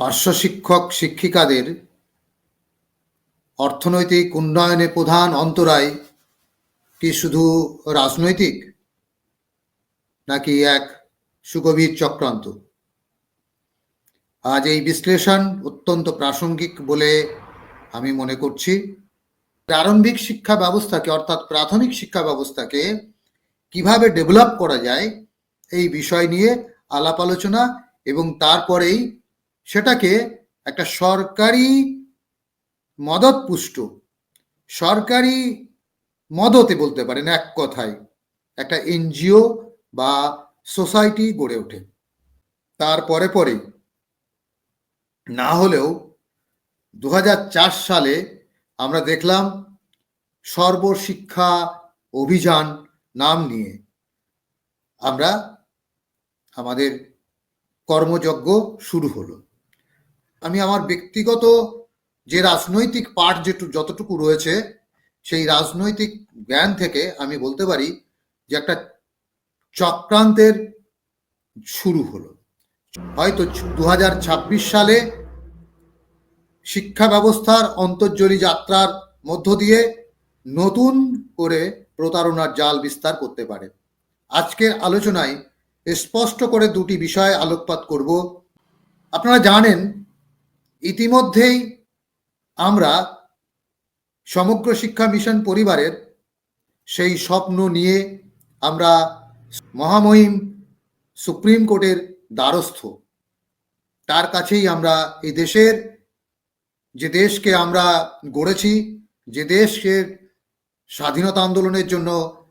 পার্শ্ব শিক্ষক শিক্ষিকাদের অর্থনৈতিক উন্নয়নে প্রধান অন্তরায় কি শুধু রাজনৈতিক নাকি এক সুগভীর চক্রান্ত? আজ এই বিশ্লেষণ অত্যন্ত প্রাসঙ্গিক বলে আমি মনে করছি। প্রারম্ভিক শিক্ষা ব্যবস্থাকে অর্থাৎ প্রাথমিক শিক্ষা ব্যবস্থাকে কীভাবে ডেভেলপ করা যায় এই বিষয় নিয়ে আলাপ আলোচনা এবং তারপরেই সেটাকে একটা সরকারি মদত পুষ্ট সরকারি মদতে বলতে পারেন এক কথায়, একটা এনজিও বা সোসাইটি গড়ে ওঠে। তারপরে পরে না হলেও দু হাজার চার সালে আমরা দেখলাম সর্বশিক্ষা অভিযান নাম নিয়ে আমরা আমাদের কর্মযজ্ঞ শুরু হলো। আমি আমার ব্যক্তিগত যে রাজনৈতিক পাঠ যেটু, যতটুকু রয়েছে, সেই রাজনৈতিক জ্ঞান থেকে আমি বলতে পারি যে একটা চক্রান্তের শুরু হলো। হয়তো দু হাজার ছাব্বিশ সালে শিক্ষা ব্যবস্থার অন্তর্জলি যাত্রার মধ্য দিয়ে নতুন করে প্রতারণার জাল বিস্তার করতে পারে। আজকের আলোচনায় স্পষ্ট করে দুটি বিষয় আলোকপাত করব। আপনারা জানেন ইতিমধ্যেই আমরা সমগ্র শিক্ষা মিশন পরিবারের সেই স্বপ্ন নিয়ে আমরা মহামহিম সুপ্রিম কোর্টের দ্বারস্থ। তার কাছেই আমরা এই দেশের, যে দেশকে আমরা গড়েছি, যে দেশের স্বাধীনতা আন্দোলনের জন্য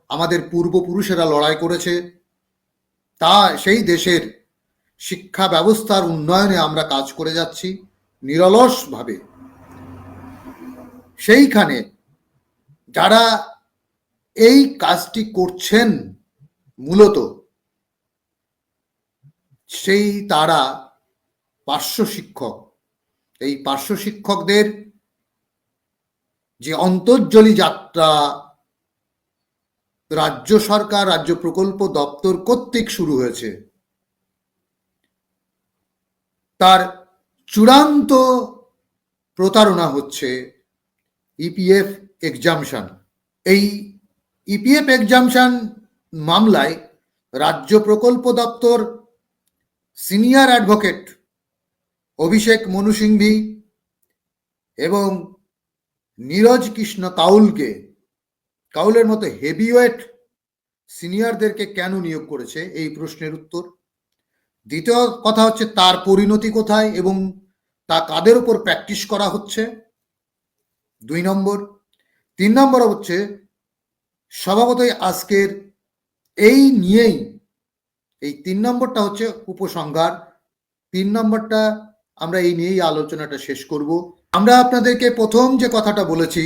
আমাদের পূর্বপুরুষেরা লড়াই করেছে, তা সেই দেশের শিক্ষা ব্যবস্থার উন্নয়নে আমরা কাজ করে যাচ্ছি। নিরলসভাবে। সেইখানে যারা এই কাজটি করছেন মূলত, সেই তারা পার্শ্ব শিক্ষক। এই পার্শ্ব শিক্ষকদের যে অন্তর্জলি যাত্রা রাজ্য সরকার, রাজ্য প্রকল্প দপ্তর কর্তৃক শুরু হয়েছে, তার চূড়ান্ত প্রতারণা হচ্ছে ইপিএফ এক্সামশন এই ইপিএফ এক্সামশন মামলায় রাজ্য প্রকল্প দপ্তর সিনিয়র অ্যাডভোকেট অভিষেক মনু সিংভি এবং নীরজ কৃষ্ণ কাউলকে, কাউলের মতো হেভিওয়েট সিনিয়রদেরকে কেন নিয়োগ করেছে? এই প্রশ্নের উত্তর দ্বিতীয় কথা হচ্ছে তার পরিণতি কোথায় এবং তা কাদের উপর প্র্যাকটিস করা হচ্ছে? দুই নম্বর। তিন নম্বর হচ্ছে, স্বভাবতই আজকের এই নিয়েই, এই তিন নম্বরটা হচ্ছে উপসংহার। তিন নম্বরটা আমরা এই নিয়েই আলোচনাটা শেষ করব। আমরা আপনাদেরকে প্রথম যে কথাটা বলেছি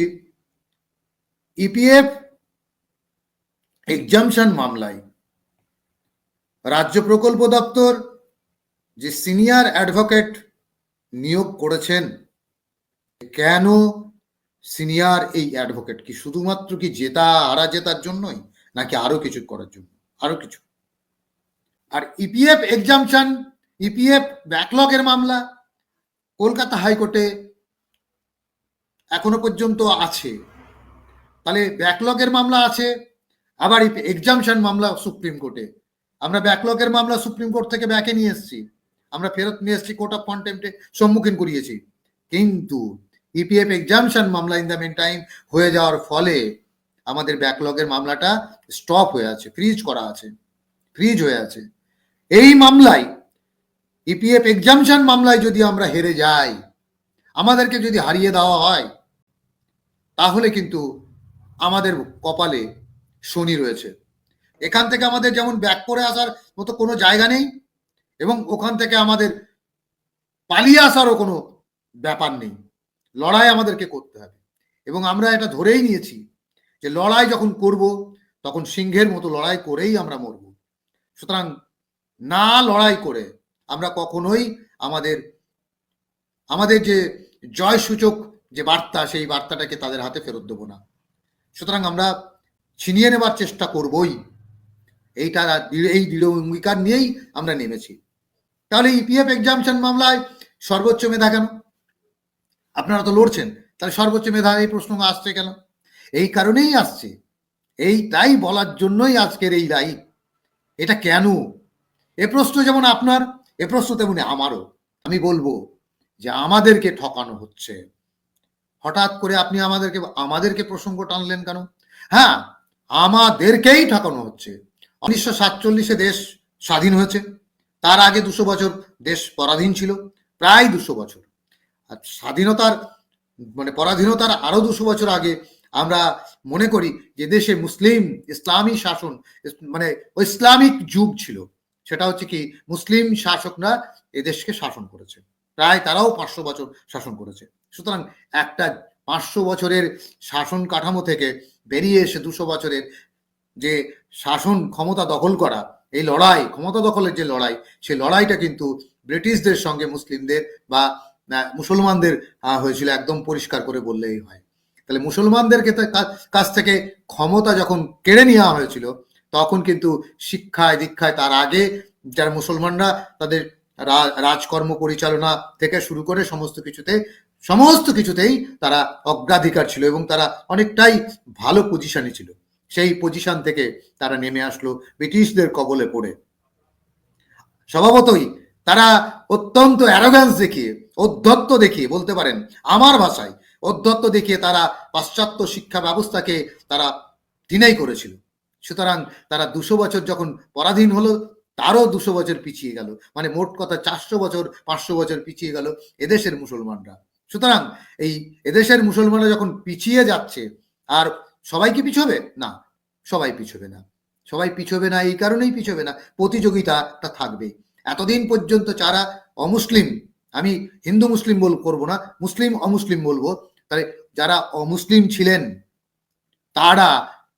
ইপিএফ এক্সামশন মামলায়। রাজ্য প্রকল্প দপ্তর যে সিনিয়র অ্যাডভোকেট নিয়োগ করেছেন, কেন সিনিয়র এই অ্যাডভোকেট? কি শুধুমাত্র কি জেতা হারা জেতার জন্যই, নাকি আরও কিছু করার জন্য? আরও কিছু। আর ইপিএফ এক্সামশন ইপিএফ ব্যাকলগের মামলা কলকাতা হাইকোর্টে এখনও পর্যন্ত আছে। তাহলে ব্যাকলগের মামলা আছে, আবার এক্সামশন মামলা সুপ্রিম কোর্টে। আমরা ব্যাকলগের মামলা সুপ্রিম কোর্ট থেকে ব্যাকে নিয়ে এসেছি। আমরা ফেরত নিয়ে এসেছি কোর্ট অফ কন্টেম্পটে সম্মুখীন করিয়েছি। কিন্তু ইপিএফ এক্সামশন মামলা ইন দ্য মেন টাইম হয়ে যাওয়ার ফলে আমাদের ব্যাকলগের মামলাটা স্টপ হয়ে আছে ফ্রিজ করা আছে ফ্রিজ হয়ে আছে। এই মামলায় ইপিএফ এক্সামশন মামলায় যদি আমরা হেরে যাই, আমাদেরকে যদি হারিয়ে দেওয়া হয়, তাহলে কিন্তু আমাদের কপালে শনি রয়েছে। এখান থেকে আমাদের যেমন ব্যাক করে আসার মতো কোনো জায়গা নেই এবং ওখান থেকে আমাদের পালিয়ে আসারও কোনো ব্যাপার নেই। লড়াই আমাদেরকে করতে হবে। এবং আমরা এটা ধরেই নিয়েছি যে লড়াই যখন করব, তখন সিংহের মতো লড়াই করেই আমরা মরব। সুতরাং না লড়াই করে আমরা কখনোই আমাদের আমাদের যে জয়সূচক যে বার্তা, সেই বার্তাটাকে তাদের হাতে ফেরত দেবো না। সুতরাং আমরা ছিনিয়ে নেবার চেষ্টা করবই। এইটা এই দৃঢ় অঙ্গীকার নিয়েই আমরা নেমেছি। তাহলে ইপিএফ এক্সামশন মামলায় সর্বোচ্চ মেধা কেন? আপনারা তো লড়ছেন, তাহলে সর্বোচ্চ মেধা এই প্রশ্ন আসছে কেন? এই কারণেই আসছে। এইটাই বলার জন্যই আজকের এই লাইভ এটা কেন? এ প্রশ্ন যেমন আপনার, এ প্রশ্ন তেমনি আমারও। আমি বলব যে আমাদেরকে ঠকানো হচ্ছে। হঠাৎ করে আপনি আমাদেরকে আমাদেরকে প্রসঙ্গ টানলেন কেন? হ্যাঁ আমাদেরকেই ঠকানো হচ্ছে। উনিশশো সাতচল্লিশে দেশ স্বাধীন হয়েছে। তার আগে দুশো বছর দেশ পরাধীন ছিল, প্রায় দুশো বছর। আর স্বাধীনতার মানে পরাধীনতার আরও দুশো বছর আগে আমরা মনে করি যে দেশে মুসলিম ইসলামী শাসন মানে ইসলামিক যুগ ছিল। সেটা হচ্ছে কি, মুসলিম শাসকরা এদেশকে শাসন করেছে। প্রায় তারাও পাঁচশো বছর শাসন করেছে। সুতরাং একটা পাঁচশো বছরের শাসন কাঠামো থেকে বেরিয়ে এসে দুশো বছরের যে শাসন ক্ষমতা দখল করা, এই লড়াই, ক্ষমতা দখলের যে লড়াই, সেই লড়াইটা কিন্তু ব্রিটিশদের সঙ্গে মুসলিমদের বা মুসলমানদের হয়েছিল একদম পরিষ্কার করে বললেই হয়। তাহলে মুসলমানদেরকে কাছ থেকে ক্ষমতা যখন কেড়ে নেওয়া হয়েছিল, তখন কিন্তু শিক্ষায়, দীক্ষায় তার আগে যারা মুসলমানরা তাদের রাজকর্ম পরিচালনা থেকে শুরু করে সমস্ত কিছুতে, সমস্ত কিছুতেই তারা অগ্রাধিকার ছিল এবং তারা অনেকটাই ভালো পজিশনে ছিল। সেই পজিশন থেকে তারা নেমে আসলো ব্রিটিশদের কবলে পড়ে। স্বভাবতই তারা অত্যন্ত অ্যারোগ্যান্স দেখিয়ে, অধ্যত্ত দেখিয়ে বলতে পারেন আমার ভাষায়, অধ্যত্ত দেখিয়ে তারা পাশ্চাত্য শিক্ষা ব্যবস্থাকে তারা ডিনাই করেছিল। সুতরাং তারা দুশো বছর যখন পরাধীন হলো, তারও দুশো বছর পিছিয়ে গেল। মানে মোট কথা চারশো বছর, পাঁচশো বছর পিছিয়ে গেল এদেশের মুসলমানরা। সুতরাং এই এদেশের মুসলমানরা যখন পিছিয়ে যাচ্ছে, আর সবাই কি পিছবে? না, সবাই পিছবে না। সবাই পিছবে না এই কারণেই পিছবে না প্রতিযোগিতাটা থাকবে। এতদিন পর্যন্ত যারা অমুসলিম, আমি হিন্দু মুসলিম বল, করব না, মুসলিম অমুসলিম বলব, তাহলে যারা অমুসলিম ছিলেন, তারা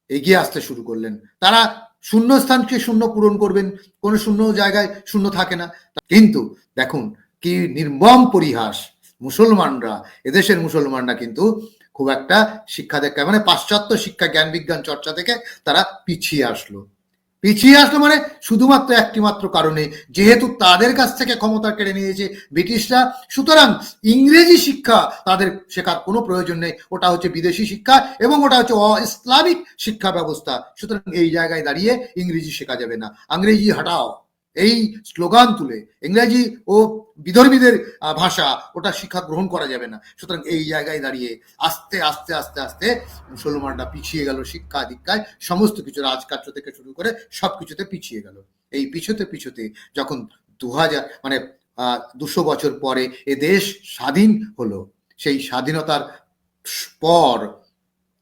এগিয়ে আসতে শুরু করলেন। তারা শূন্য স্থানকে শূন্য পূরণ করবেন, কোনো শূন্য জায়গায় শূন্য থাকে না। কিন্তু দেখুন, কি নির্মম পরিহাস মুসলমানরা, এদেশের মুসলমানরা কিন্তু খুব একটা শিক্ষা দেখা মানে পাশ্চাত্য শিক্ষা, জ্ঞান, বিজ্ঞান চর্চা থেকে তারা পিছিয়ে আসলো। পিছিয়ে আসলো মানে শুধুমাত্র একটি মাত্র কারণে, যেহেতু তাদের কাছ থেকে ক্ষমতা কেড়ে নিয়েছে ব্রিটিশরা, সুতরাং ইংরেজি শিক্ষা তাদের শেখার কোনো প্রয়োজন নেই। ওটা হচ্ছে বিদেশি শিক্ষা এবং ওটা হচ্ছে অ ইসলামিক শিক্ষা ব্যবস্থা। সুতরাং এই জায়গায় দাঁড়িয়ে ইংরেজি শেখা যাবে না। ইংরেজি হাটাও। এই স্লোগান তুলে ইংরেজি ও বিধর্মীদের ভাষা ওটা শিক্ষা গ্রহণ করা যাবে না। সুতরাং এই জায়গায় দাঁড়িয়ে আস্তে আস্তে আস্তে আস্তে মুসলমানরা পিছিয়ে গেল শিক্ষা দীক্ষায়, সমস্ত কিছু রাজকার্য থেকে শুরু করে সব কিছুতে পিছিয়ে গেল। এই পিছুতে পিছুতে যখন দু হাজার মানে দুশো বছর পরে এ দেশ স্বাধীন হলো, সেই স্বাধীনতার পর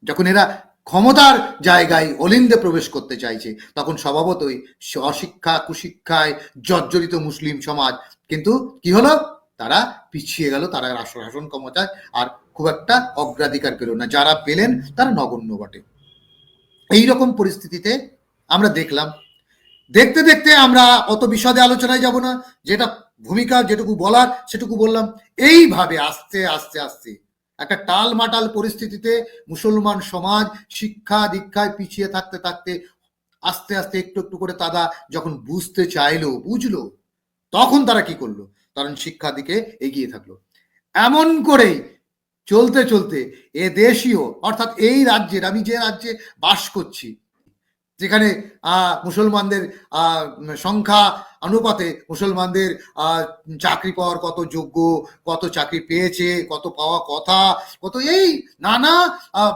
যখন এরা ক্ষমতার জায়গায় অলিন্দে প্রবেশ করতে চাইছে। তখন স্বভাবতই অশিক্ষা, কুশিক্ষায় জর্জরিত মুসলিম সমাজ। কিন্তু কি হলো? তারা পিছিয়ে গেল, তারা শাসন ক্ষমতায় আর খুব একটা অগ্রাধিকার পেল না। যারা পেলেন, তারা নগণ্য বটে। এই রকম পরিস্থিতিতে আমরা দেখলাম। দেখতে দেখতে আমরা অত বিশদে আলোচনায় যাব না। যেটা ভূমিকা যেটুকু বলার সেটুকু বললাম। এইভাবে আস্তে আস্তে আস্তে একটা টাল মাটাল পরিস্থিতিতে মুসলমান সমাজ শিক্ষা দীক্ষায় পিছিয়ে থাকতে থাকতে আস্তে আস্তে একটু একটু করে তারা যখন বুঝতে চাইলো, বুঝলো, তখন তারা কি করল? কারণ শিক্ষা দিকে এগিয়ে থাকল। এমন করে চলতে চলতে এ দেশীয়, অর্থাৎ এই রাজ্যের, আমি যে রাজ্যে বাস করছি যেখানে মুসলমানদের সংখ্যা অনুপাতে মুসলমানদের চাকরি পাওয়ার কত যোগ্য, কত চাকরি পেয়েছে, কত পাওয়া কথা, কত এই নানা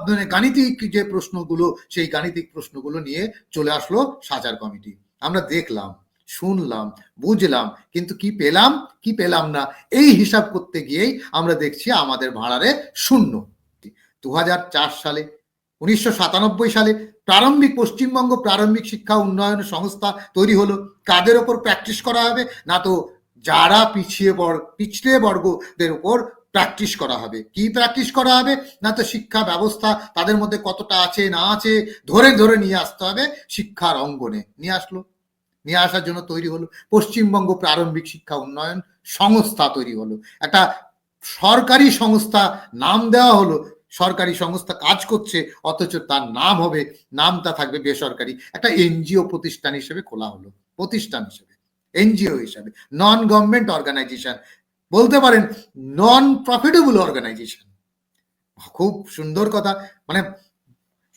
মানে গাণিতিক যে প্রশ্নগুলো, সেই গাণিতিক প্রশ্নগুলো নিয়ে চলে আসলো সাজার কমিটি। আমরা দেখলাম, শুনলাম, বুঝলাম, কিন্তু কি পেলাম কি পেলাম না, এই হিসাব করতে গিয়েই আমরা দেখছি আমাদের ভাড়ারে শূন্য। দু সালে, উনিশশো সাতানব্বই সালে প্রারম্ভিক পশ্চিমবঙ্গ প্রারম্ভিক শিক্ষা উন্নয়ন সংস্থা তৈরি হলো। কাদের ওপর প্র্যাকটিস করা হবে? না তো যারা পিছিয়ে বর্গ পিছড়ে বর্গদের উপর প্র্যাকটিস করা হবে। কি প্র্যাকটিস করা হবে? না তো শিক্ষা ব্যবস্থা, তাদের মধ্যে কতটা আছে, না আছে, ধরে ধরে নিয়ে আসতে হবে শিক্ষার অঙ্গনে। নিয়ে আসলো। নিয়ে আসার জন্য তৈরি হলো। পশ্চিমবঙ্গ প্রারম্ভিক শিক্ষা উন্নয়ন সংস্থা তৈরি হলো। একটা সরকারি সংস্থা নাম দেওয়া হলো সরকারি সংস্থা কাজ করছে, অথচ তার নাম হবে, নামটা থাকবে বেসরকারি। একটা এনজিও প্রতিষ্ঠান হিসেবে খোলা হলো, প্রতিষ্ঠান হিসেবে, এনজিও হিসাবে নন গভর্নমেন্ট অর্গানাইজেশন বলতে পারেন নন প্রফিটেবল অর্গানাইজেশন খুব সুন্দর কথা মানে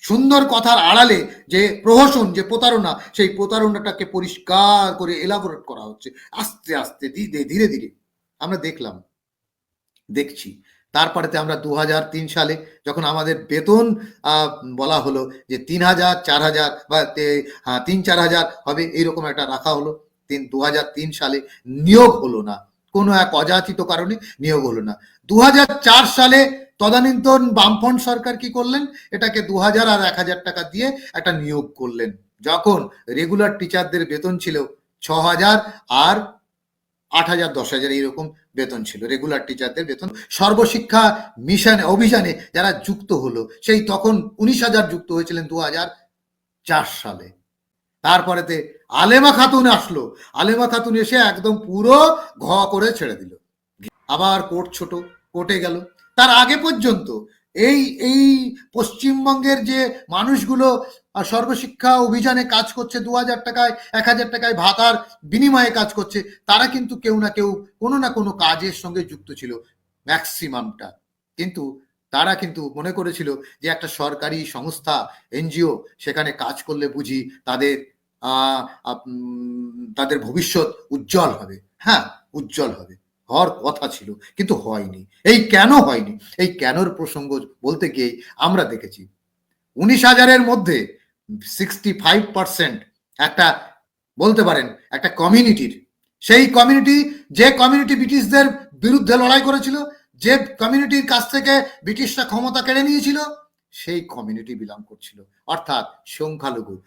সুন্দর কথার আড়ালে যে প্রহসন, যে প্রতারণা, সেই প্রতারণাটাকে পরিষ্কার করে এলাবোরেট করা হচ্ছে। আস্তে আস্তে ধীরে ধীরে, আমরা দেখলাম, দেখছি তারপরেতে আমরা দু সালে যখন আমাদের বেতন বলা হলো যে তিন হাজার চার হাজার বা হ্যাঁ, তিন চার হাজার হবে এইরকম একটা রাখা হলো। তিন দু সালে নিয়োগ হলো না। কোনো এক অযাচিত কারণে নিয়োগ হলো না। দু সালে তদানীন্তন বামফ্রন্ট সরকার কি করলেন? এটাকে দু হাজার আর এক হাজার টাকা দিয়ে একটা নিয়োগ করলেন। যখন রেগুলার টিচারদের বেতন ছিল ছ হাজার আর আট হাজার, দশ হাজার এইরকম বেতন ছিল। রেগুলার টিচারদের বেতন। সর্বশিক্ষা মিশনে অভিযানে যারা যুক্ত হলো, সেই তখন উনিশ হাজার যুক্ত হয়েছিলেন দু হাজার চার সালে। তারপরেতে আলেমা খাতুন আসলো। আলেমা খাতুন এসে একদম পুরো ঘ করে ছেড়ে দিল। আবার কোর্ট ছোট, কোর্টে গেল। তার আগে পর্যন্ত এই এই পশ্চিমবঙ্গের যে মানুষগুলো আহ, সর্বশিক্ষা অভিযানে কাজ করছে দু হাজার টাকায় এক হাজার টাকায় ভাতার বিনিময়ে কাজ করছে তারা কিন্তু কেউ না কেউ কোনো না কোনো কাজের সঙ্গে যুক্ত ছিল ম্যাক্সিমামটা কিন্তু তারা কিন্তু মনে করেছিল যে একটা সরকারি সংস্থা এনজিও সেখানে কাজ করলে বুঝি তাদের তাদের ভবিষ্যৎ উজ্জ্বল হবে। হ্যাঁ উজ্জ্বল হবে। হওয়ার কথা ছিল কিন্তু হয়নি। এই কেন হয়নি? এই কেনর প্রসঙ্গ বলতে গিয়ে আমরা দেখেছি। উনিশ হাজারের মধ্যে সিক্সটি ফাইভ একটা, বলতে পারেন, একটা কমিউনিটির সেই কমিউনিটি যে কমিউনিটি ব্রিটিশদের বিরুদ্ধে লড়াই করেছিল, যে কমিউনিটির কাছ থেকে ব্রিটিশরা ক্ষমতা কেড়ে নিয়েছিল, সেই কমিউনিটি বিলং করছিল। অর্থাৎ সংখ্যালঘু।